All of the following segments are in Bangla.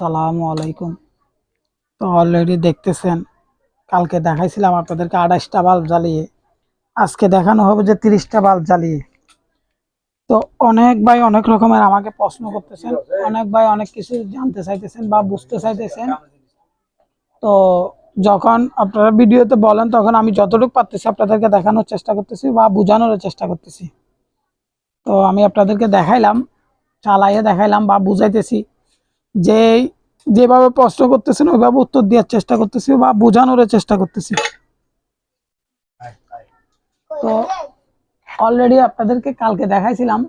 আসসালামু আলাইকুম। তো অলরেডি দেখতেছেন, কালকে দেখাইছিলাম আপনাদেরকে আঠাশটা বাল্ব জ্বালিয়ে। আজকে দেখানো হবে যে তিরিশটা বাল্ব জ্বালিয়ে। তো অনেক ভাই অনেক রকমের আমাকে প্রশ্ন করতেছেন, অনেক ভাই অনেক কিছু জানতে চাইতেছেন বা বুঝতে চাইতেছেন। তো যখন আপনারা ভিডিওতে বলেন, তখন আমি যতটুকু পারতেছি আপনাদেরকে দেখানোর চেষ্টা করতেছি বা বোঝানোর চেষ্টা করতেছি। তো আমি আপনাদেরকে দেখাইলাম, চালাইয়ে দেখাইলাম বা বুঝাইতেছি। যে যেভাবে প্রশ্ন করতেছেন, ওইভাবে উত্তর দেওয়ার চেষ্টা করতেছি বা বোঝানোর চেষ্টা করতেছি। তো অলরেডি আপনাদেরকে কালকে দেখাইছিলাম।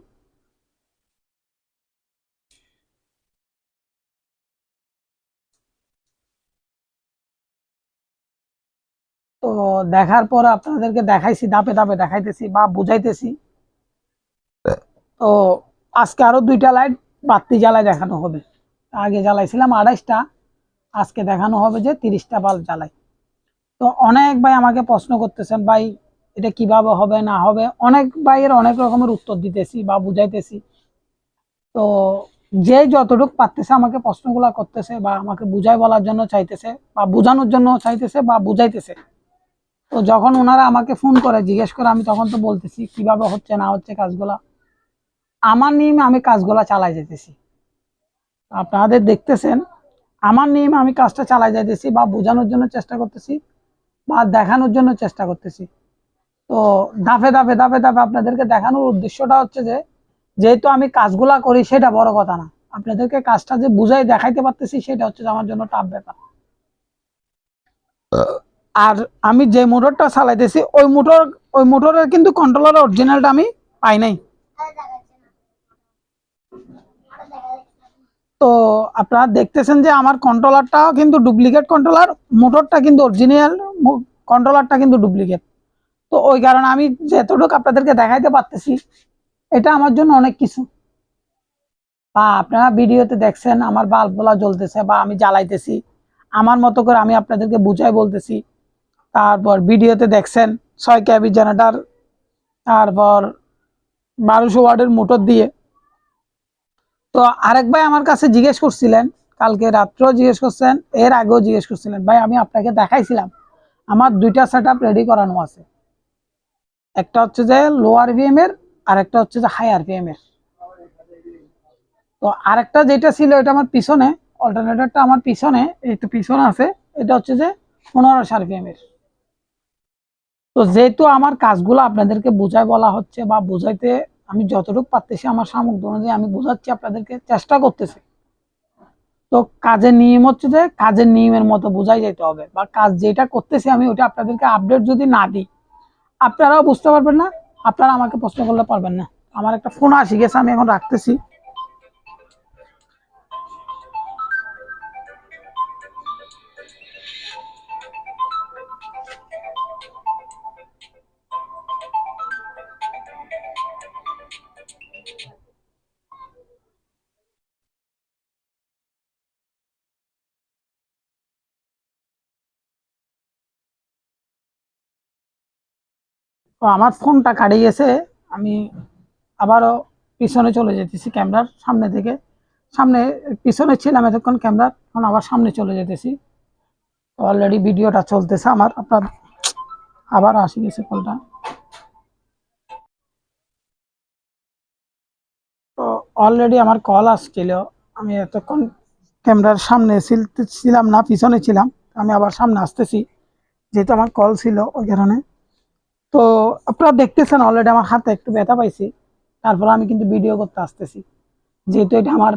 তো দেখার পর আপনাদেরকে দেখাইছি, ধাপে ধাপে দেখাইতেছি বা বুঝাইতেছি। তো আজকে আরও দুইটা লাইট বাতি জ্বালায় দেখানো হবে। আগে জ্বালাইছিলাম আড়াইশটা, আজকে দেখানো হবে যে তিরিশটা বাল্ব জ্বালাই। তো অনেক ভাই আমাকে প্রশ্ন করতেছেন, ভাই, এটা কীভাবে হবে, না হবে? অনেক ভাইয়ের অনেক রকমের উত্তর দিতেছি বা বুঝাইতেছি। তো যে যতটুকু পারতেছে আমাকে প্রশ্নগুলো করতেছে বা আমাকে বুঝাই বলার জন্য চাইতেছে বা বোঝানোর জন্য চাইতেছে বা বুঝাইতেছে। তো যখন ওনারা আমাকে ফোন করে, জিজ্ঞেস করে, আমি তখন তো বলতেছি কীভাবে হচ্ছে, না হচ্ছে কাজগুলা। আমার নিয়মে আমি কাজগুলা চালাই যেতেছি। আপনাদের দেখতেছেন, আমার নিয়মে আমি কাজটা চালাই যাইতেছি বা বোঝানোর জন্য চেষ্টা করতেছি বা দেখানোর জন্য চেষ্টা করতেছি। তো ধাপে ধাপে ধাপে ধাপে আপনাদেরকে দেখানোর উদ্দেশ্যটা হচ্ছে যে, যেহেতু আমি কাজগুলা করি সেটা বড় কথা না। আপনাদেরকে কাজটা যে বুঝাই দেখাইতে পারতেছি সেটা হচ্ছে আমার জন্য টাফ ব্যাপার। আর আমি যে মোটরটা চালাইতেছি, ওই মোটর, ওই মোটরের কিন্তু কন্ট্রোলার অরিজিনালটা আমি পাই নাই। তো আপনারা দেখতেছেন যে আমার কন্ট্রোলারটাও কিন্তু ডুপ্লিকেট কন্ট্রোলার মোটরটা কিন্তু অরিজিনাল কন্ট্রোলারটা কিন্তু ডুপ্লিকেট তো ওই কারণে আমি যতটুকু আপনাদেরকে দেখাইতে পারতেছি, এটা আমার জন্য অনেক কিছু। বা আপনারা ভিডিওতে দেখছেন, আমার বাল্বগুলা জ্বলতেছে বা আমি জ্বালাইতেছি, আমার মতো করে আমি আপনাদেরকে বুঝাই বলতেছি। তারপর ভিডিওতে দেখছেন, ছয় ক্যাবি জেনারেটার, তারপর বারোশো ওয়ার্ডের মোটর দিয়ে তো আরেক ভাই আমার কাছে জিজ্ঞেস করছিলেন, কালকে রাত্রেও জিজ্ঞেস করছেন, এর আগেও জিজ্ঞেস করছিলেন। ভাই, আমি আপনাকে দেখাইছিলাম, আমার দুইটা সেট রেডি করানো আছে। একটা হচ্ছে যে লোয়ার ভিএম এর, আর একটা হচ্ছে যে হায়ার ভিএম এর। তো আরেকটা যেটা ছিল, এটা আমার পিছনে অল্টারনেটরটা আমার পিছনে তো পিছনে আছে, এটা হচ্ছে যে পনেরো সার ভিএম এর। তো যেহেতু আমার কাজগুলো আপনাদেরকে বোঝায় বলা হচ্ছে বা বোঝাইতে আমি যতটুকু পারতেছি আমার সামগ্রী অনুযায়ী আমি বোঝাচ্ছি আপনাদেরকে, চেষ্টা করতেছি। তো কাজের নিয়ম হচ্ছে যে কাজের নিয়মের মতো বোঝাই যেতে হবে বা কাজ যেটা করতেছি আমি ওটা আপনাদেরকে আপডেট যদি না দিই, আপনারাও বুঝতে পারবেন না, আপনারা আমাকে প্রশ্ন করলে পারবেন না। আমার একটা ফোন আসি, গেছে, আমি এখন রাখতেছি। তো আমার ফোনটা কাটে গেছে, আমি আবারও পিছনে চলে যেতেছি ক্যামেরার সামনে থেকে। সামনে, পিছনে ছিলাম এতক্ষণ ক্যামেরা এখন আবার সামনে চলে যেতেছি। তো অলরেডি ভিডিওটা চলতেছে আমার, আপনার আবার আসি গেছে কলটা তো অলরেডি আমার কল আসছিল, আমি এতক্ষণ ক্যামেরার সামনে ছিল- ছিলাম না, পিছনে ছিলাম, আমি আবার সামনে আসতেছি। যেহেতু আমার কল ছিল ওই কারণে। তো আপনারা দেখতেছেন অলরেডি আমার হাতে একটু ব্যথা পাইছি। তারপর আমি কিন্তু ভিডিও করতে আসতেছি। যেহেতু এটা আমার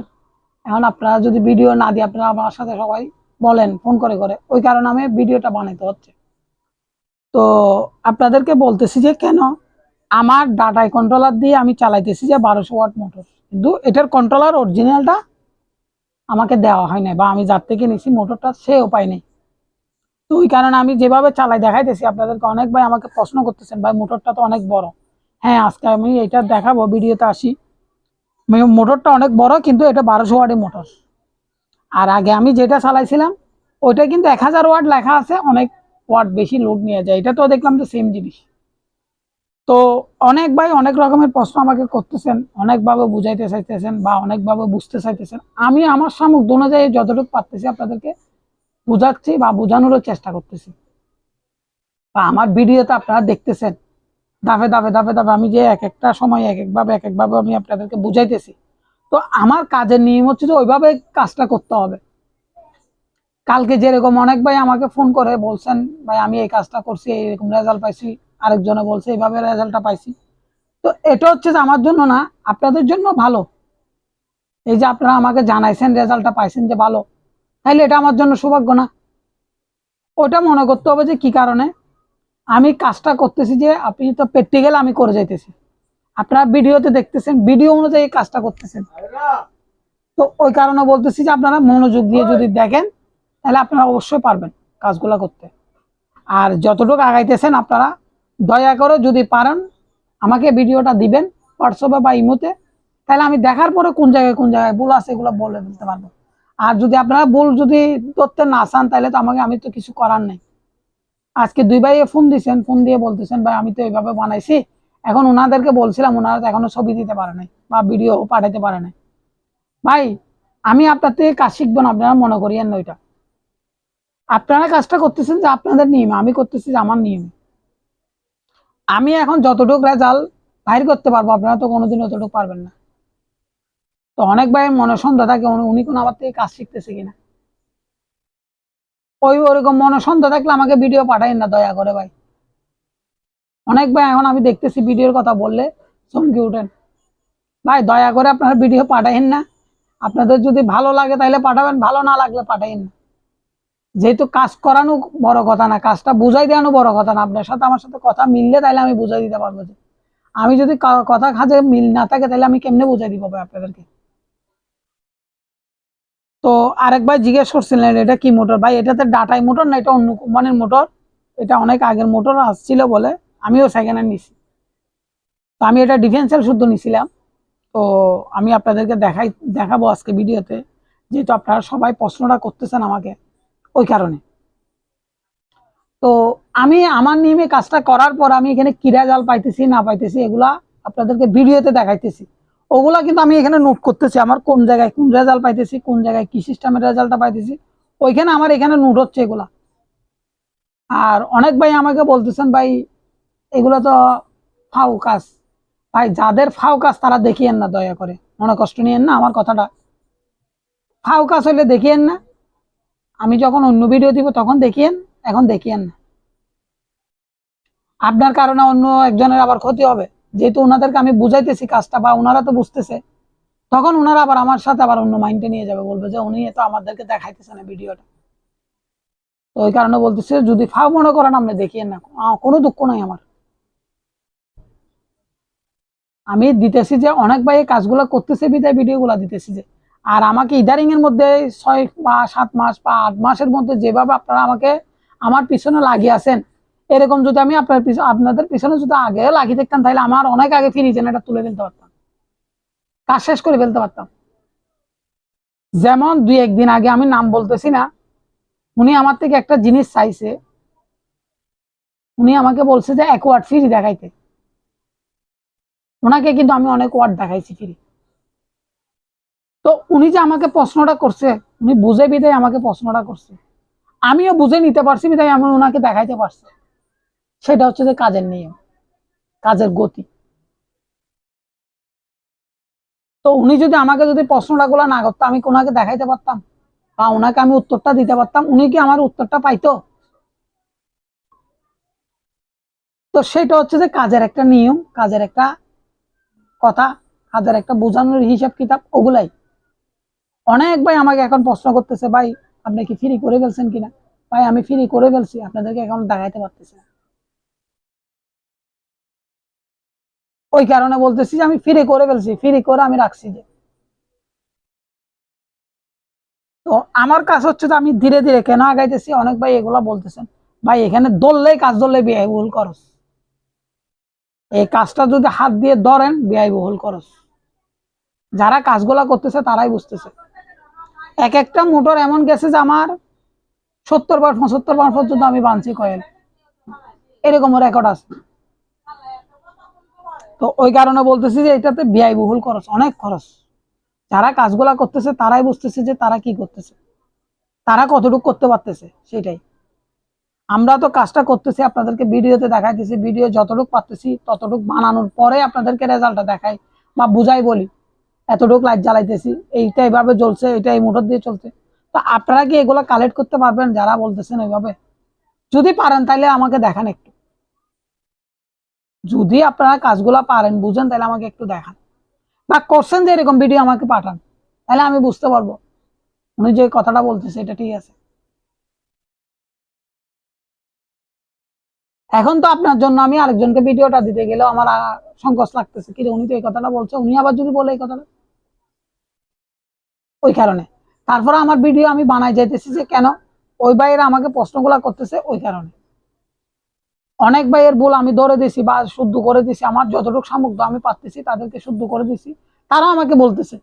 এখন আপনারা যদি ভিডিও না দিয়ে আপনারা আমার সাথে সবাই বলেন ফোন করে করে, ওই কারণে আমি ভিডিওটা বানাইতে হচ্ছে। তো আপনাদেরকে বলতেছি যে কেন? আমার ডাটাই কন্ট্রোলার দিয়ে আমি চালাইতেছি যে বারোশো ওয়াট মোটর কিন্তু এটার কন্ট্রোলার অরিজিনালটা আমাকে দেওয়া হয় নাই বা আমি যার থেকে নিছি মোটরটা সেও পাই নাই। তো ওই কারণে আমি যেভাবে চালাই, দেখাইতেছি আপনাদেরকে, অনেক ভাই আমাকে প্রশ্ন করতেছেন, ভাই, মোটরটা তো অনেক বড়। হ্যাঁ আজকে আমি এটা দেখাবো, ভিডিওতে আসি। মোটরটা অনেক বড়, কিন্তু এটা বারোশো ওয়ার্ডের মোটর। আর আগে আমি যেটা চালাইছিলাম, ওইটা কিন্তু এক হাজার ওয়াট লেখা আছে, অনেক ওয়াট বেশি লোড নিয়ে যায়। এটা তো দেখলাম যে সেম জিনিস। তো অনেক ভাই অনেক রকমের প্রশ্ন আমাকে করতেছেন, অনেকভাবে বুঝাইতে চাইতেছেন বা অনেকভাবে বুঝতে চাইতেছেন। আমি আমার সামুক অনুযায়ী যতটুকু পারতেছি আপনাদেরকে বুঝাচ্ছি বা বোঝানোরও চেষ্টা করতেছি। বা আমার ভিডিওতে আপনারা দেখতেছেন। ধাপে ধাপে ধাপে ধাপে আমি যে এক একটা সময়, এক একভাবে এক একভাবে আমি আপনাদেরকে বুঝাইতেছি। তো আমার কাজের নিয়ম হচ্ছে যে ওইভাবে কাজটা করতে হবে। কালকে যেরকম অনেক ভাই আমাকে ফোন করে বলছেন, ভাই, আমি এই কাজটা করছি এরকম রেজাল্ট পাইছি। আরেকজনে বলছে, এইভাবে রেজাল্টটা পাইছি। তো এটা হচ্ছে যে আমার জন্য না, আপনাদের জন্য ভালো। এই যে আপনারা আমাকে জানাইছেন রেজাল্টটা পাইছেন যে ভালো। তাইলে এটা আমার জন্য সৌভাগ্য না। ওটা মনে করতে হবে যে কি কারণে? আমি কাজটা করতেছি যে আপনি তো প্র্যাকটিক্যাল আমি করে যাইতেছি। আপনারা ভিডিওতে দেখতেছেন ভিডিও অনুযায়ী কাজটা করতেছেন। তো ওই কারণে বলতেছি যে আপনারা মনোযোগ দিয়ে যদি দেখেন, তাহলে আপনারা অবশ্যই পারবেন কাজগুলো করতে। আর যতটুকু আগাইতেছেন আপনারা দয়া করে যদি পারেন, আমাকে ভিডিওটা দিবেন, হোয়াটসঅ্যাপে বা ইমোতে, তাহলে আমি দেখার পরে কোন জায়গায় কোন জায়গায় ভুল আছে এগুলো বলে দিতে পারব। আর যদি আপনারা ভুল যদি ধরতে না চান, তাহলে তো আমাকে, আমি তো কিছু করার নেই। আজকে দুই ভাই ফোন দিছেন ফোন দিয়ে বলতেছেন, ভাই, আমি তো এইভাবে বানাইছি। এখন ওনাদেরকে বলছিলাম ওনারা তো এখনও ছবি দিতে পারে নাই বা ভিডিও পাঠাইতে পারে নাই। ভাই, আমি আপনার থেকে কাজ শিখব না, আপনারা মনে করিয়েন না ওইটা। আপনারা কাজটা করতেছেন যে আপনাদের নিয়মে, আমি করতেছি যে আমার নিয়মে। আমি এখন যতটুকু রেজাল্ট বাইর করতে পারব, আপনারা তো কোনোদিন অতটুকু পারবেন না। তো অনেক ভাইয়ের মনে সন্দেহ থাকে উনি- কোন আমার থেকে কাজ শিখতেছে কিনা? ওই ওরকম মনে সন্দেহ থাকলে আমাকে ভিডিও পাঠাইন না, দয়া করে ভাই। অনেক ভাই এখন আমি দেখতেছি ভিডিওর কথা বললে, চমকে উঠেন। ভাই, দয়া করে আপনারা ভিডিও পাঠাইন না। আপনাদের যদি ভালো লাগে তাহলে পাঠাবেন, ভালো না লাগলে পাঠাইন না। যেহেতু কাজ করানো বড় কথা না, কাজটা বুঝাই দেওয়ানো বড় কথা না, আপনার সাথে আমার সাথে কথা মিললে তাহলে আমি বুঝাই দিতে পারব যে। আমি যদি কথা খাজে মিল না থাকে তাহলে আমি কেমনে বুঝাই দিব ভাই আপনাদেরকে? তো আরেক ভাই জিজ্ঞেস করছিলেন, এটা কি মোটর? ভাই, এটাতে ডাটাই মোটর না, এটা অন্য কোম্পানির মোটর। এটা অনেক আগের মোটর, আসছিল বলে আমিও সেকেন্ড হ্যান্ড নিছি। তো আমি এটা ডিফেন্সিয়াল শুদ্ধ নিছিলাম। তো আমি আপনাদেরকে দেখাই, দেখাবো আজকে ভিডিওতে যেহেতু আপনারা সবাই প্রশ্নটা করতেছেন আমাকে ওই কারণে। তো আমি আমার নিয়মে কাজটা করার পর আমি এখানে কিরা জাল পাইতেছি, না পাইতেছি, এগুলা আপনাদেরকে ভিডিওতে দেখাইতেছি। ওগুলা কিন্তু আমি এখানে নোট করতেছি, আমার কোন জায়গায় কোন রেজাল্ট পাইতেছি, কোন জায়গায় কি সিস্টেমের রেজাল্টটা পাইতেছি, ওইখানে আমার এখানে নোট হচ্ছে এগুলা। আর অনেক ভাই আমাকে বলতেছেন, ভাই, এগুলো তো ফাউ কাজ। ভাই, যাদের ফাউ কাজ তারা দেখিয়েন না দয়া করে, মনে কষ্ট নিয়েন না আমার কথাটা। ফাউ কাজ হইলে দেখিয়েন না, আমি যখন অন্য ভিডিও দিব তখন দেখিয়েন, এখন দেখিয়েন না। আপনার কারণে অন্য একজনের আবার ক্ষতি হবে। যেহেতু ওনাদেরকে আমি বুঝাইতেছি কাজটা বা ওনারা তো বুঝতেছে, তখন ওনারা আবার আমার সাথে আবার অন্য মাইন্ডে নিয়ে যাবে, বলবে যে উনি তো আমাদেরকে দেখাইতেছে না ভিডিওটা। তো ওই কারণে বলতেছে, যদি ফাও মনে করেন আপনি দেখিয়েন না কোনো দুঃখ নাই আমার। আমি দিতেছি যে অনেক ভাই এই কাজগুলো করতেছে, বিদায় ভিডিওগুলো দিতেছি যে, আর আমাকে ইদারিং এর মধ্যে ছয় মাস সাত মাস বা আট মাসের মধ্যে যেভাবে আপনারা আমাকে আমার পিছনে লাগিয়ে আছেন এরকম যদি আমি আপনার আপনাদের পিছনে যদি আগে লাগিয়ে দেখতাম, তাহলে আমার অনেক আগে ফ্রি জেনারেটর তুলে ফেলতে পারতাম। কাজ শেষ করে ফেলতে পারতাম। যেমন দুই, একদিন আগে আমি নাম বলতেছি না, উনি আমার থেকে একটা জিনিস চাইছে। উনি আমাকে বলছে যে এক ওয়ার্ড ফ্রি দেখাইতে। ওনাকে কিন্তু আমি অনেক ওয়ার্ড দেখাইছি ফ্রি তো উনি যে আমাকে প্রশ্নটা করছে, উনি বুঝে বিদায় আমাকে প্রশ্নটা করছে। আমিও বুঝে নিতে পারছি বিদায় আমি ওনাকে দেখাইতে পারছি। সেটা হচ্ছে যে কাজের নিয়ম, কাজের গতি। তো উনি যদি আমাকে যদি প্রশ্নটা গুলা না করতো, আমি কি ওনাকে দেখাইতে পারতাম? বা ওনাকে আমি উত্তরটা দিতে পারতাম? উনি কি আমার উত্তরটা পাইতো? তো সেটা হচ্ছে যে কাজের একটা নিয়ম, কাজের একটা কথা, কাজের একটা বোঝানোর হিসাব কিতাব, ওগুলাই। অনেক ভাই আমাকে এখন প্রশ্ন করতেছে, ভাই, আপনি কি ফ্রি করে ফেলছেন কিনা? ভাই, আমি ফ্রি করে ফেলছি, আপনাদেরকে এখন দেখাইতে পারতেছি না। ওই কারণে বলতেছি যে আমি ফ্রি করে ফেলছি ফ্রি করে আমি রাখছি যে। তো আমার কাজ হচ্ছে যে আমি ধীরে ধীরে কেন আগাইতেছি? অনেক ভাই এগুলা বলতেছেন। ভাই, এখানে দললেই কাজ ধরলে ব্যয়বহুল খরচ। এই কাজটা যদি হাত দিয়ে ধরেন ব্যয়বহুল খরচ। যারা কাজগুলা করতেছে, তারাই বুঝতেছে। এক একটা মোটর এমন গেছে যে আমার সত্তর বার, পঁচাত্তর বার পর্যন্ত আমি বানছি কয়েল। এরকম রেকর্ড আছে। তো ওই কারণে বলতেছি যে এটাতে ব্যয় বহুল খরচ, অনেক খরচ। যারা কাজগুলা করতেছে, তারাই বুঝতেছে যে তারা কি করতেছে। তারা কতটুকু করতে পারতেছে, সেটাই। আমরা তো কাজটা করতেছি, আপনাদেরকে ভিডিওতে দেখাইতেছি, ভিডিও যতটুকু পারতেছি, ততটুকু বানানোর পরে আপনাদেরকে রেজাল্টটা দেখাই বা বুঝাই বলি। এতটুকু লাইট জ্বালাইতেছি, এইটা এইভাবে জ্বলছে এটা এই মোটর দিয়ে চলছে। তো আপনারা কি এগুলো কালেক্ট করতে পারবেন? যারা বলতেছেন ওইভাবে। যদি পারেন তাহলে আমাকে দেখান একটু। যদি আপনারা কাজগুলো পারেন বুঝেন তাহলে আমাকে একটু দেখান। বা করছেন যে এরকম ভিডিও আমাকে পাঠান তাহলে আমি বুঝতে পারব। উনি যে কথাটা বলতেছে এটা ঠিক আছে। এখন তো আপনার জন্য আমি আরেকজনকে ভিডিওটা দিতে গেলেও আমার সংকোচ লাগতেছে। কি রে, উনি তো এই কথাটা বলছে উনি আবার যদি বলে এই কথাটা? ওই কারণে। তারপরে আমার ভিডিও আমি বানাই যাইতেছি যে কেন? ওই ভাইয়েরা আমাকে প্রশ্নগুলা করতেছে ওই কারণে। অনেক ভাইয়ের ভুল আমি ধরে দিছি বা শুদ্ধ করে দিছি, আমার যতটুকু সামর্থ্য আমি পারতেছি তাদেরকে শুদ্ধ করে দিছি। তারা আমাকে বলতেছে,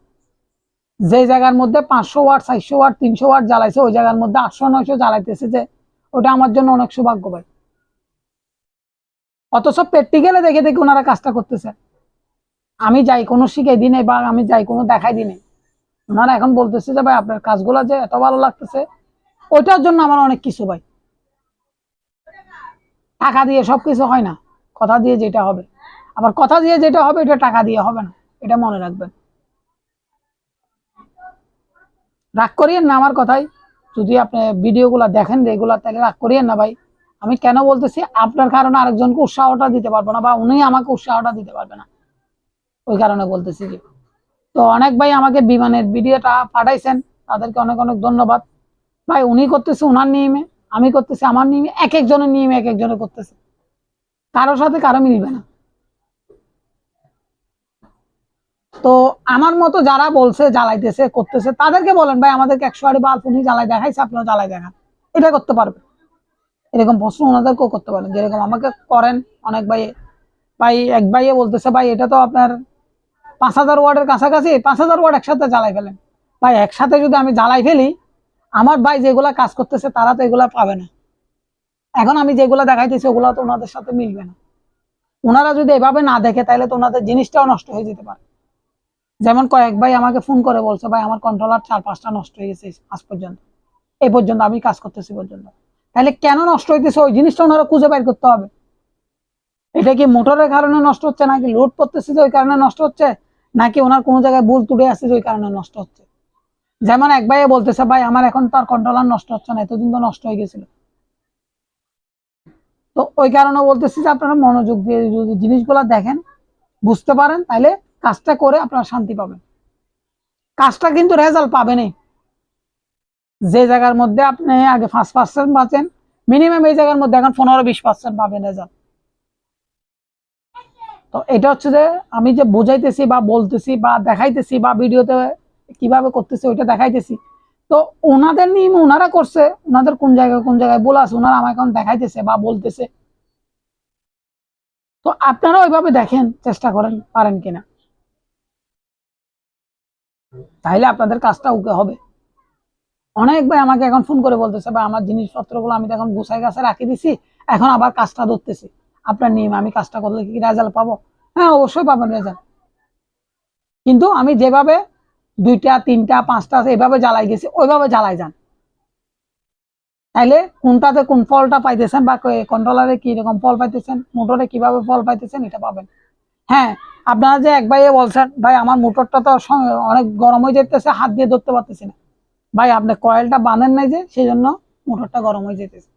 যে জায়গার মধ্যে পাঁচশো ওয়াট, চারশো ওয়াট, তিনশো ওয়াট জ্বালাইছে, ওই জায়গার মধ্যে আটশো, নয়শো জ্বালাইতেছে যে ওটা আমার জন্য অনেক সৌভাগ্য ভাই। অথচ প্র্যাকটিক্যালে দেখে দেখে ওনারা কাজটা করতেছে। আমি যাই কোনো শিখাই দিনে বা আমি যাই কোনো দেখাই দিনে ওনারা এখন বলতেছে যে ভাই, আপনার কাজগুলো যে এত ভালো লাগতেছে, ওইটার জন্য আমার অনেক কিছু ভাই। টাকা দিয়ে সবকিছু হয় না। কথা দিয়ে যেটা হবে। আবার কথা দিয়ে যেটা হবে, এটা টাকা দিয়ে হবে না। এটা মনে রাখবেন। রাগ করিয়েন না আমার কথাই যদি আপনি ভিডিওগুলো দেখেন রেগুলার, তাহলে রাগ করিয়েন না ভাই। আমি কেন বলতেছি, আপনার কারণে আরেকজনকে উৎসাহটা দিতে পারব না বা উনি আমাকে উৎসাহটা দিতে পারবে না। ওই কারণে বলতেছি যে তো অনেক ভাই আমাকে বিমানের ভিডিওটা পাঠাইছেন। তাদেরকে অনেক অনেক ধন্যবাদ। ভাই, উনি করতেছে উনার নিয়মে। আমি করতেছি, আমার নিয়মে এক একজনের নিয়মে এক একজনে করতেছে। কারোর সাথে কারও মিলবে না। তো আমার মতো যারা বলছে, জ্বালাইতেছে, করতেছে, তাদেরকে বলেন, ভাই, আমাদেরকে একশো আড়ি বাল্ব উনি জ্বালাই দেখাইছে, আপনারা জ্বালাই দেখান। এটা করতে পারবে। এরকম প্রশ্ন ওনাদেরকেও করতে পারেন। যেরকম আমাকে করেন অনেক ভাই ভাই, এক ভাইয়ে বলতেছে, ভাই, এটা তো আপনার পাঁচ হাজার ওয়ার্ডের কাছাকাছি, পাঁচ হাজার ওয়ার্ড একসাথে জ্বালাই ফেলেন। ভাই, একসাথে যদি আমি জ্বালাই ফেলি আমার ভাই যেগুলা কাজ করতেছে, তারা তো এগুলা পাবে না। এখন আমি যেগুলা দেখাইতেছি, ওগুলা তো ওনাদের সাথে মিলবে না। ওনারা যদি এভাবে না দেখে তাহলে তো ওনাদের জিনিসটাও নষ্ট হয়ে যেতে পারে। যেমন কয়েক ভাই আমাকে ফোন করে বলছে, ভাই, আমার কন্ট্রোলার চার পাঁচটা নষ্ট হয়ে গেছে আজ পর্যন্ত। এই পর্যন্ত আমি কাজ করতেছি পর্যন্ত। তাহলে কেন নষ্ট হইতেছে? ওই জিনিসটা ওনারা খুঁজে বের করতে হবে। এটা কি মোটরের কারণে নষ্ট হচ্ছে, নাকি লোড পড়তেছে যে ওই কারণে নষ্ট হচ্ছে? নাকি ওনার কোনো জায়গায় ভুল তুলে আসছে যে ওই কারণে নষ্ট হচ্ছে? যেমন এক ভাইয়ে বলতেছে, ভাই, আমার এখন তার কন্ট্রোলার নষ্ট হচ্ছে না, এতদিন তো নষ্ট হয়ে গেছিল। তো ওই কারণে বলতেছি যে, আপনারা মনোযোগ দিয়ে যদি জিনিসগুলো দেখেন, বুঝতে পারেন তাহলে কাজটা করে আপনারা শান্তি পাবেন। কাজটা কিন্তু রেজাল্ট পাবেনই। যে জায়গার মধ্যে আপনি আগে পাঁচ পার্সেন্ট পাচ্ছেন মিনিমাম এই জায়গার মধ্যে এখন পনেরো বিশ পার্সেন্ট পাবেন রেজাল্ট তো এটা হচ্ছে যে, আমি যে বুঝাইতেছি বা বলতেছি বা দেখাইতেছি বা ভিডিওতে কীভাবে করতেছি ওইটা দেখাইতেছি। তো ওনাদের নিয়ম ওনারা করছে, ওনাদের কোন জায়গায় কোন জায়গায় বলে আছে, ওনারা আমাকে এখন দেখাইতেছে বা বলতেছে। তো আপনারা ওইভাবে দেখেন, চেষ্টা করেন, পারেন কিনা। তাইলে আপনাদের কাজটা ওকে হবে। অনেক ভাই আমাকে এখন ফোন করে বলতেছে, ভাই, আমার জিনিসপত্রগুলো আমি তো এখন গুছাই গাছে রাখি দিছি, এখন আবার কাজটা ধরতেছি। আপনার নিয়ম আমি কাজটা করলে কি রেজাল্ট পাবো? হ্যাঁ অবশ্যই পাবেন রেজাল্ট কিন্তু আমি যেভাবে দুইটা, তিনটা, পাঁচটা এভাবে জ্বালাই গেছি ওইভাবে জ্বালাই যান। তাইলে কোনটাতে কোন ফলটা পাইতেছেন বা কন্ট্রোলারে রকম ফল পাইতেছেন, মোটরে কীভাবে ফল পাইতেছেন, এটা পাবেন। হ্যাঁ আপনারা যে এক ভাইয়ে বলছেন, ভাই, আমার মোটরটা তো অনেক গরম হয়ে যেতেছে হাত দিয়ে ধরতে পারতেছি না। ভাই, আপনি কয়েলটা বাঁধেন নাই যে সেই জন্য মোটরটা গরম হয়ে যেতেছে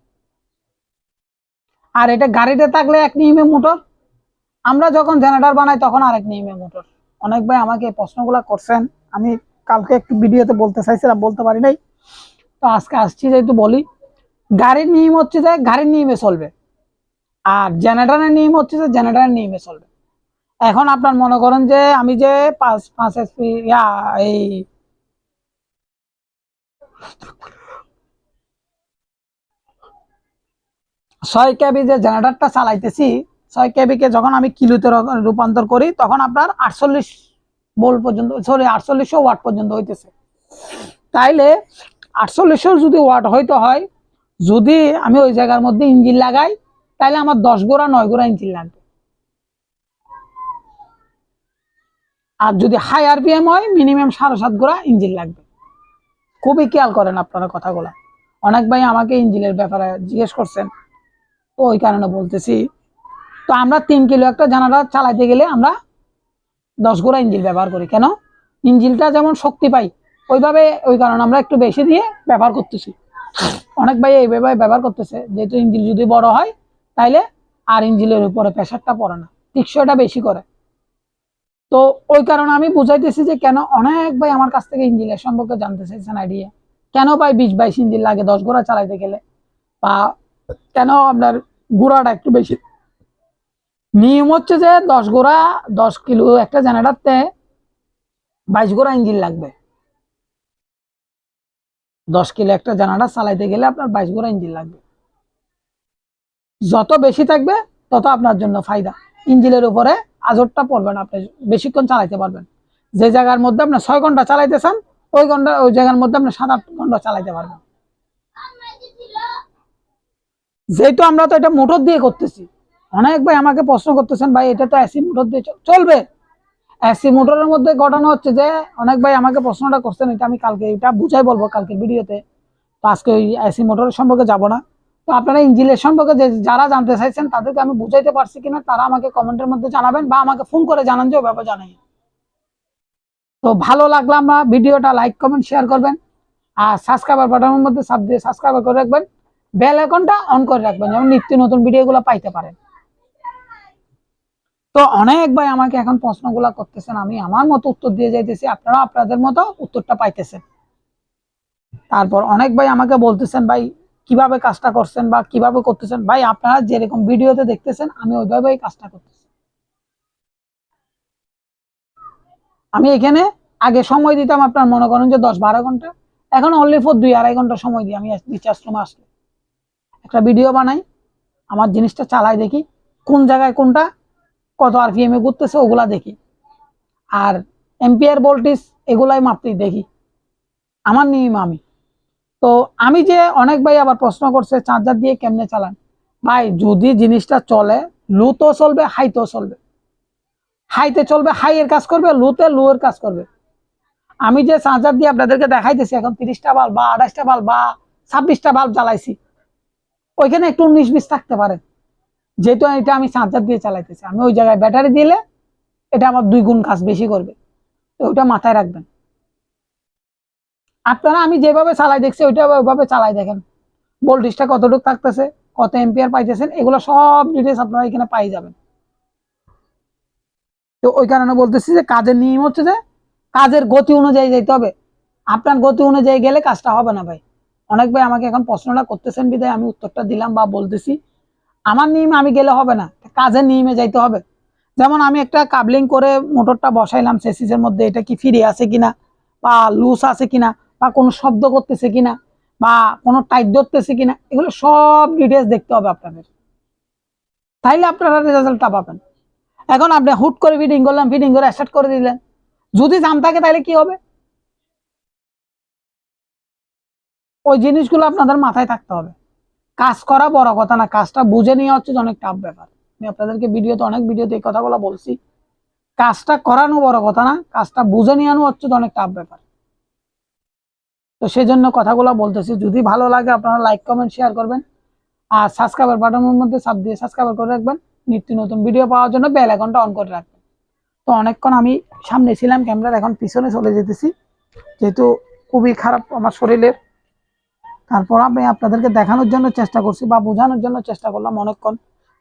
আর এটা গাড়িতে থাকলে এক নিয়মে মোটর, আমরা যখন জেনারেটর বানাই, তখন আরেক নিয়মে মোটর। অনেক ভাই আমাকে প্রশ্নগুলো করছেন। আমি কালকে একটু ভিডিওতে বলতে চাইছিলাম, বলতে পারি নাই। তো আজকে আসছি যেহেতু বলি, গাড়ির নিয়ম হচ্ছে যে গাড়ির নিয়মে চলবে। আর জেনারেটরের নিয়ম হচ্ছে যে জেনারেটারের নিয়মে চলবে। এখন আপনার মনে করেন যে আমি যে পাঁচ পাঁচ এসপি এই ছয় কেবি যে জেনারেটরটা চালাইতেছি ছয় কেবিকে যখন আমি কিলোতে রূপান্তর করি, তখন আপনার আটচল্লিশ বোল্ট পর্যন্ত সরি আটচল্লিশশো ওয়াট পর্যন্ত হইতেছে। তাইলে আটচল্লিশশো যদি ওয়াট হইতে হয়, যদি আমি ওই জায়গার মধ্যে ইঞ্জিন লাগাই তাহলে আমার দশ গোড়া, নয় গোড়া ইঞ্জিন লাগবে। আর যদি হাই আরপিএম হয় মিনিমাম সাড়ে সাত গোড়া ইঞ্জিন লাগবে। খুবই খেয়াল করেন আপনারা কথাগুলো। অনেক ভাই আমাকে ইঞ্জিনের ব্যাপারে জিজ্ঞেস করছেন। তো ওই কারণে বলতেছি তো আমরা তিন কিলো একটা জানালা চালাইতে গেলে আমরা দশ গোড়া ইঞ্জিল ব্যবহার করি। কেন? ইঞ্জিলটা যেমন শক্তি পাই, ওইভাবে ওই কারণে আমরা একটু বেশি দিয়ে ব্যবহার করতেছি। অনেক ভাই এইভাবে ব্যবহার করতেছে, যেহেতু ইঞ্জিন যদি বড় হয়, তাইলে আর ইঞ্জিলের উপরে প্রেশারটা পড়ে না, টিকসইটা বেশি করে। তো ওই কারণে আমি বুঝাইতেছি যে কেন অনেক ভাই আমার কাছ থেকে ইঞ্জিনের সম্পর্কে জানতে চাইছেন আইডিয়া কেন ভাই বিশ বাইশ ইঞ্জিল লাগে দশ গোড়া চালাইতে গেলে? বা কেন আপনার গোড়াটা একটু বেশি নিয়ম হচ্ছে যে দশ গোড়া, দশ কিলো একটা জেনারেটারতে বাইশ গোড়া ইঞ্জিন লাগবে। দশ কিলো একটা জেনারেটার চালাইতে গেলে আপনার বাইশ গোড়া ইঞ্জিন লাগবে। যত বেশি থাকবে, তত আপনার জন্য ফায়দা। ইঞ্জিনের উপরে আজরটা পড়বেন আপনি, বেশিক্ষণ চালাইতে পারবেন। যে জায়গার মধ্যে আপনি ছয় ঘণ্টা চালাইতে চান ওই ঘণ্টা, ওই জায়গার মধ্যে আপনি সাত, আট ঘণ্টা চালাইতে পারবেন। যেহেতু আমরা তো এটা মোটর দিয়ে করতেছি অনেক ভাই আমাকে প্রশ্ন করতেছেন, ভাই, এটা তো এসি মোটর দিয়ে চলবে। এসি মোটরের মধ্যে ঘটনা হচ্ছে যে, অনেক ভাই আমাকে প্রশ্নটা করছেন, এটা আমি কালকে, এটা বুঝাই বলব কালকের ভিডিওতে। তো আজকে ওই এসি মোটরের সম্পর্কে যাব না। তো আপনারা ইঞ্জিনের সম্পর্কে যে, যারা জানতে চাইছেন, তাদেরকে আমি বুঝাইতে পারছি কিনা, তারা আমাকে কমেন্টের মধ্যে জানাবেন বা আমাকে ফোন করে জানান যে ওইভাবে জানাই। তো ভালো লাগল আমরা ভিডিওটা লাইক, কমেন্ট, শেয়ার করবেন। আর সাবস্ক্রাইবার বাটনের মধ্যে সাব দিয়ে সাবস্ক্রাইবার করে রাখবেন। বেল আইকনটা অন করে রাখবেন, যেমন নিত্য নতুন ভিডিওগুলো পাইতে পারেন। তো অনেক ভাই আমাকে এখন প্রশ্নগুলো করতেছেন, আমি আমার মতো উত্তর দিয়ে যাইতেছি আপনারা আপনাদের মতো উত্তরটা পাইতেছেন। তারপর অনেক ভাই আমাকে বলতেছেন, ভাই, কীভাবে কাজটা করছেন বা কীভাবে করতেছেন? ভাই, আপনারা যেরকম ভিডিওতে দেখতেছেন, আমি ওইভাবেই কাজটা করতেছি। আমি এখানে আগে সময় দিতাম আপনার, মনে করেন যে দশ বারো ঘণ্টা, এখন অনলি ফর দুই আড়াই ঘণ্টা সময় দিই, আমি রিচার্জ রুমে আসলে। একটা ভিডিও বানাই, আমার জিনিসটা চালাই দেখি, কোন জায়গায় কোনটা কত আর এ ঘুরতেছে ওগুলা দেখি। আর এম্পিয়ার ভোল্টেজ এগুলাই মাপতে দেখি। আমার নিয়ম আমি। তো আমি যে অনেক ভাই আবার প্রশ্ন করছে, চার্জার দিয়ে কেমনে চালান? ভাই, যদি জিনিসটা চলে লু তো চলবে হাই তো চলবে। হাইতে চলবে, হাই এর কাজ করবে, লুতে লু এর কাজ করবে। আমি যে চার্জার দিয়ে আপনাদেরকে দেখাইতেছি, এখন তিরিশটা বাল্ব বা আঠাশটা বাল্ব বা ছাব্বিশটা বাল্ব জ্বালাইছি, ওইখানে একটু উনিশ বিশ থাকতে পারে। যেহেতু এটা আমি চার্জার দিয়ে চালাইতেছি, আমি ওই জায়গায় ব্যাটারি দিলে এটা আমার দুই গুণ কাজ বেশি করবে। তো ওইটা মাথায় রাখবেন। আপনারা আমি যেভাবে চালাই দেখছি, ওইটা ওইভাবে চালাই দেখেন। ভোল্টেজটা কতটুকু থাকতেছে, কত এম্পিয়ার পাইতেছেন, এগুলো সব ডিটেলস আপনারা এখানে পাই যাবেন। তো ওই কারণে বলতেছি যে কাজের নিয়ম হচ্ছে যে, কাজের গতি অনুযায়ী যেতে হবে। আপনার গতি অনুযায়ী গেলে কাজটা হবে না ভাই। অনেক ভাই আমাকে এখন প্রশ্নটা করতেছেন বিদায় আমি উত্তরটা দিলাম বা বলতেছি। আমার নিয়মে আমি গেলে হবে না, কাজের নিয়মে যাইতে হবে। যেমন আমি একটা কাবলিং করে মোটরটা বসাইলাম সেসিসের মধ্যে, এটা কি ফিরে আছে কিনা, বা লুজ আছে কিনা, বা কোনো শব্দ করতেছে কিনা, বা কোনো টাইট ধরতেছে কিনা, এগুলো সব ডিটেলস দেখতে হবে আপনাদের। তাইলে আপনারা রেজাল্টটা পাবেন। এখন আপনি হুট করে ফিটিং করলাম ফিটিং করে স্টার্ট করে দিলেন। যদি জাম থাকে তাহলে কি হবে? ওই জিনিসগুলো আপনাদের মাথায় থাকতে হবে। কাজ করা বড় কথা না, কাজটা বুঝে নেওয়া হচ্ছে অনেক টাফ ব্যাপার। আমি আপনাদেরকে ভিডিওতে অনেক ভিডিওতে এই কথাগুলো বলছি। কাজটা করানো বড় কথা না, কাজটা বুঝে নিয়ে আনো হচ্ছে অনেক টাফ ব্যাপার। তো সেই জন্য কথাগুলো বলতেছি, যদি ভালো লাগে আপনারা লাইক কমেন্ট শেয়ার করবেন। আর সাবস্ক্রাইবার বাটনের মধ্যে সাব দিয়ে সাবস্ক্রাইবার করে রাখবেন। নিত্য নতুন ভিডিও পাওয়ার জন্য বেল আইকনটা অন করে রাখবেন। তো অনেকক্ষণ আমি সামনে ছিলাম ক্যামেরার এখন পিছনে চলে যেতেছি। যেহেতু খুবই খারাপ আমার শরীরের। তারপর আমি আপনাদেরকে দেখানোর জন্য চেষ্টা করছি বা বোঝানোর জন্য চেষ্টা করলাম অনেকক্ষণ।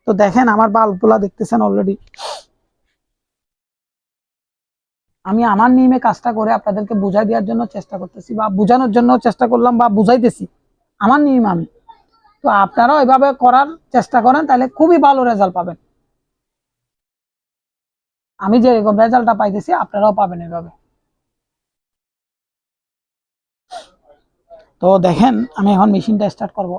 তো দেখেন, আমার বাল্বগুলা দেখতেছেন অলরেডি আমি আমার নিয়মে কাজটা করে আপনাদেরকে বুঝাই দেওয়ার জন্য চেষ্টা করতেছি বা বোঝানোর জন্য চেষ্টা করলাম বা বুঝাইতেছি। আমার নিয়ম আমি। তো আপনারাও এভাবে করার চেষ্টা করেন, তাহলে খুবই ভালো রেজাল্ট পাবেন। আমি যেরকম রেজাল্টটা পাইতেছি, আপনারাও পাবেন এভাবে। তো দেখেন, আমি এখন মেশিনটা স্টার্ট করব।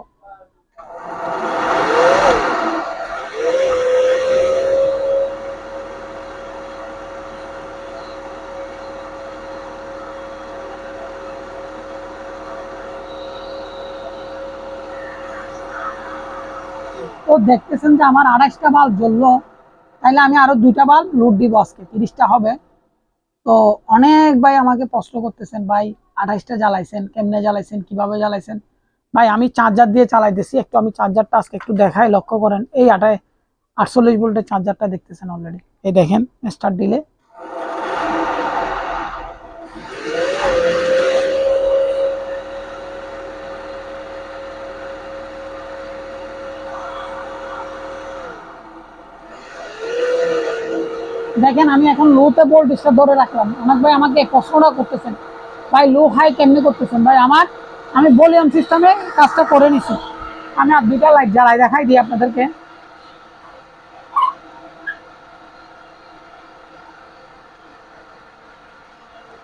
তো দেখতেছেন যে আমার আড়াইশটা বাল্ব জ্বললো। তাহলে আমি আরও দুইটা বাল্ব লুট দিব আজকে, তিরিশটা হবে। তো অনেক ভাই আমাকে প্রশ্ন করতেছেন, ভাই আঠাইশটা জ্বালাইছেন, কেমনে জ্বালাইছেন, কীভাবে জ্বালাইছেন? ভাই, আমি চার্জার দিয়ে চালাইতেছি, একটু আমি চার্জারটা আজকে একটু দেখাই, লক্ষ্য করেন, এই আটায় আটচল্লিশ ভোল্টের চার্জারটা দেখতেছেন অলরেডি এই দেখেন স্টার্ট দিলে। দেখেন, আমি এখন লোতে ভোল্টেজটা ধরে রাখলাম। অনেক ভাই আমাকে প্রশ্নটা করতেছেন ভাই লো হাই কেমনি করতেছেন ভাই? আমার, আমি ভলিউম সিস্টেমে কাজটা করে নিছি। আমি আর দুইটা লাইট জ্বালাই দেখাই দিই আপনাদেরকে।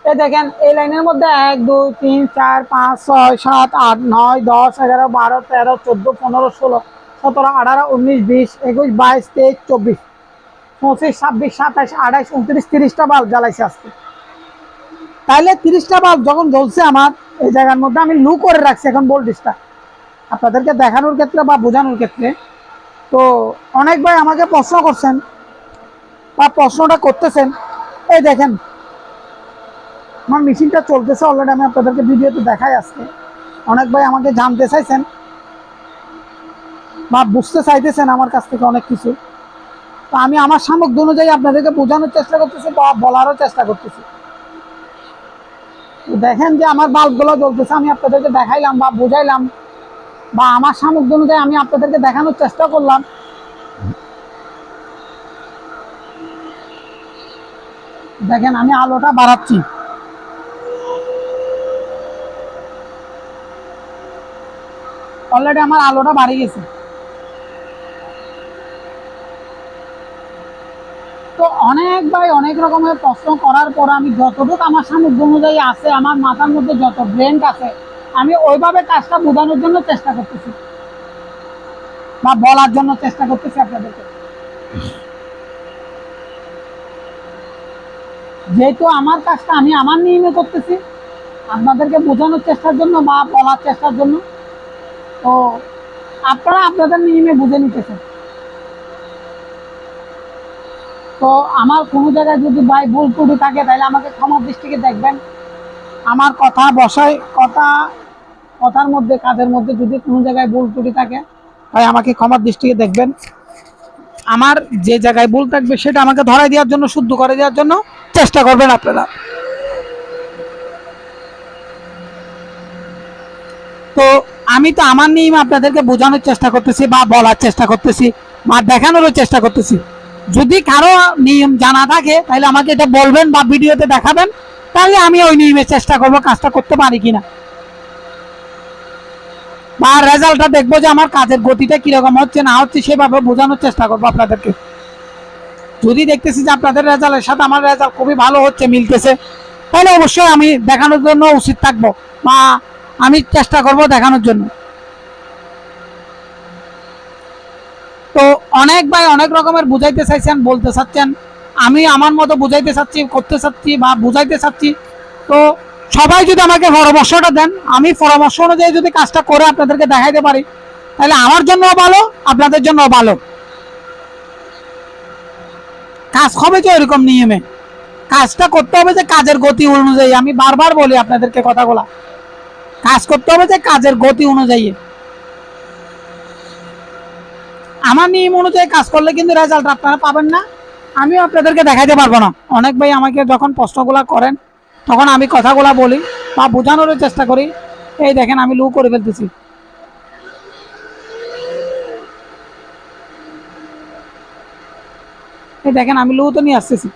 দেখেন, এই লাইনের মধ্যে এক, দুই, তিন, চার, পাঁচ, ছয়, সাত, আট, নয়, দশ, এগারো, বারো, তেরো, চোদ্দ, পনেরো, ষোলো, সতেরো, আঠারো, উনিশ, বিশ, একুশ, বাইশ, তেইশ, চব্বিশ, পঁচিশ, ছাব্বিশ সাতাশ আঠাইশ, উনত্রিশ, তিরিশটা বাল্ব জ্বালাইছে আজকে। তাইলে তিরিশটা বাল্ব যখন জ্বলছে আমার, এই জায়গার মধ্যে আমি লু করে রাখছি এখন ভোল্টেজটা আপনাদেরকে দেখানোর ক্ষেত্রে বা বোঝানোর ক্ষেত্রে। তো অনেক ভাই আমাকে প্রশ্ন করছেন বা প্রশ্নটা করতেছেন। এই দেখেন, আমার মেশিনটা চলতেছে অলরেডি আমি আপনাদেরকে ভিডিওতে দেখাই আজকে। অনেক ভাই আমাকে জানতে চাইছেন বা বুঝতে চাইতেছেন আমার কাছ থেকে অনেক কিছু। তো আমি আমার সামগ্রী অনুযায়ী আপনাদেরকে বোঝানোর চেষ্টা করতেছি বা বলারও চেষ্টা করতেছি। দেখেন যে আমার বাল্বগুলো জ্বলতেছে, আমি আপনাদেরকে দেখাইলাম বা বুঝাইলাম বা আমার সামর্থ্য অনুযায়ী আমি আপনাদেরকে দেখানোর চেষ্টা করলাম। দেখেন, আমি আলোটা বাড়াচ্ছি। অলরেডি আমার আলোটা বাড়ি গেছে তো অনেক ভাই, অনেক রকমের প্রশ্ন করার পর আমি যতটুকু আমার সামর্থ্য অনুযায়ী আছে, আমার মাথার মধ্যে যত ব্রেন্ড আছে, আমি ওইভাবে কাজটা বোঝানোর জন্য চেষ্টা করতেছি। বা বলার জন্য চেষ্টা করতেছি আপনাদেরকে। যেহেতু আমার কাজটা আমি আমার নিয়মে করতেছি, আপনাদেরকে বোঝানোর চেষ্টার জন্য বা বলার চেষ্টার জন্য, তো আপনারা আপনাদের নিয়মে বুঝে নিতেছেন। তো আমার কোনো জায়গায় যদি ভাই ভুল ত্রুটি থাকে, তাহলে আমাকে ক্ষমার দৃষ্টিকে দেখবেন। আমার কথা বসায়, কথা, কথার মধ্যে কাজের মধ্যে যদি কোনো জায়গায় ভুল ত্রুটি থাকে তাই আমাকে ক্ষমার দৃষ্টিকে দেখবেন। আমার যে জায়গায় ভুল থাকবে, সেটা আমাকে ধরাই দেওয়ার জন্য, শুদ্ধ করে দেওয়ার জন্য চেষ্টা করবেন আপনারা। তো আমি তো আমার নিয়ম আপনাদেরকে বোঝানোর চেষ্টা করতেছি বা বলার চেষ্টা করতেছি বা দেখানোরও চেষ্টা করতেছি। যদি কারও নিয়ম জানা থাকে, তাহলে আমাকে এটা বলবেন বা ভিডিওতে দেখাবেন, তাহলে আমি ওই নিয়মে চেষ্টা করব, কাজটা করতে পারি কিনা। বা রেজাল্টটা দেখব যে আমার কাজের গতিটা কীরকম হচ্ছে, না হচ্ছে, সেভাবে বোঝানোর চেষ্টা করব আপনাদেরকে। যদি দেখতেছি যে আপনাদের রেজাল্টের সাথে আমার রেজাল্ট খুবই ভালো হচ্ছে, মিলতেছে, তাহলে অবশ্যই আমি দেখানোর জন্য উচিত থাকব, বা আমি চেষ্টা করব দেখানোর জন্য। তো অনেক ভাই অনেক রকমের বুঝাইতে চাইছেন, বলতে চাচ্ছেন। আমি আমার মতো বুঝাইতে চাচ্ছি, করতে চাচ্ছি বা বুঝাইতে চাচ্ছি। তো সবাই যদি আমাকে পরামর্শটা দেন, আমি পরামর্শ অনুযায়ী যদি কাজটা করে আপনাদেরকে দেখাইতে পারি, তাহলে আমার জন্য ভালো, আপনাদের জন্য ভালো। কাজ হবে যে এরকম নিয়মে। কাজটা করতে হবে যে কাজের গতি অনুযায়ী। আমি বারবার বলি আপনাদেরকে কথাগুলা। কাজ করতে হবে যে কাজের গতি অনুযায়ী। আমার নিয়ম অনুযায়ী কাজ করলে কিন্তু রেজাল্ট আপনারা পাবেন না। আমিও আপনাদেরকে দেখাইতে পারব না। অনেক ভাই আমাকে যখন প্রশ্নগুলা করেন, তখন আমি কথাগুলা বলি বা বোঝানোর চেষ্টা করি। এই দেখেন, আমি লু করে ফেলতেছি। এই দেখেন, আমি লুতে নিয়ে আসতেছি।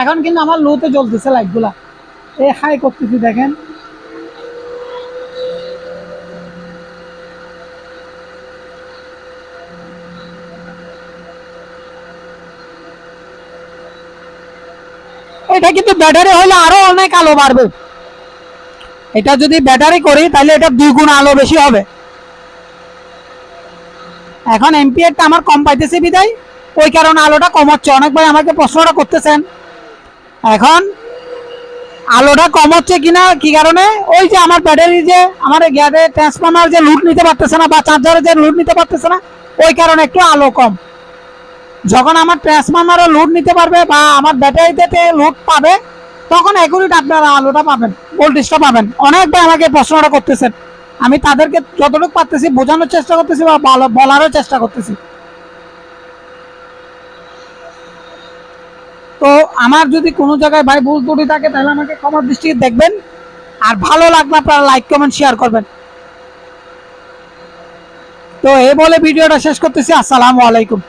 এখন কিন্তু আমার লুতে জ্বলতেছে লাইটগুলা এই হাই করতেছি, দেখেন এটা কিন্তু ব্যাটারি হলে আরও অনেক আলো বাড়বে। এটা যদি ব্যাটারি করি, তাহলে এটা দুই গুণ আলো বেশি হবে। এখন এমপিয়ারটা আমার কম পাইতেছে বিদায়। ওই কারণে আলোটা কম হচ্ছে। অনেক ভাই আমাকে প্রশ্নটা করতেছেন। এখন আলোটা কম হচ্ছে কিনা, কি কারণে? ওই যে আমার ব্যাটারি যে, আমার গ্যাসে ট্রান্সফর্মার যে লুট নিতে পারতেছে না বা চার্জারে যে লুট নিতে পারতেছে না, ওই কারণে একটু আলো কম। যখন আমার ট্রান্সফর্মারও লোড নিতে পারবে বা আমার ব্যাটারিতে লোড পাবে, তখন একুরেট আপনারা আলোটা পাবেন ভোল্টেজটা পাবেন। অনেক ভাই আমাকে প্রশ্নটা করতেছেন। আমি তাদেরকে যতটুকু পারতেছি বোঝানোর চেষ্টা করতেছি বা বলারও চেষ্টা করতেছি। তো আমার যদি কোনো জায়গায় ভাই ভুল ত্রুটি থাকে, তাহলে আমাকে ক্ষমার দৃষ্টিতে দেখবেন। আর ভালো লাগলে আপনারা লাইক কমেন্ট শেয়ার করবেন। তো এই বলে ভিডিওটা শেষ করতেছি। আসসালামু আলাইকুম।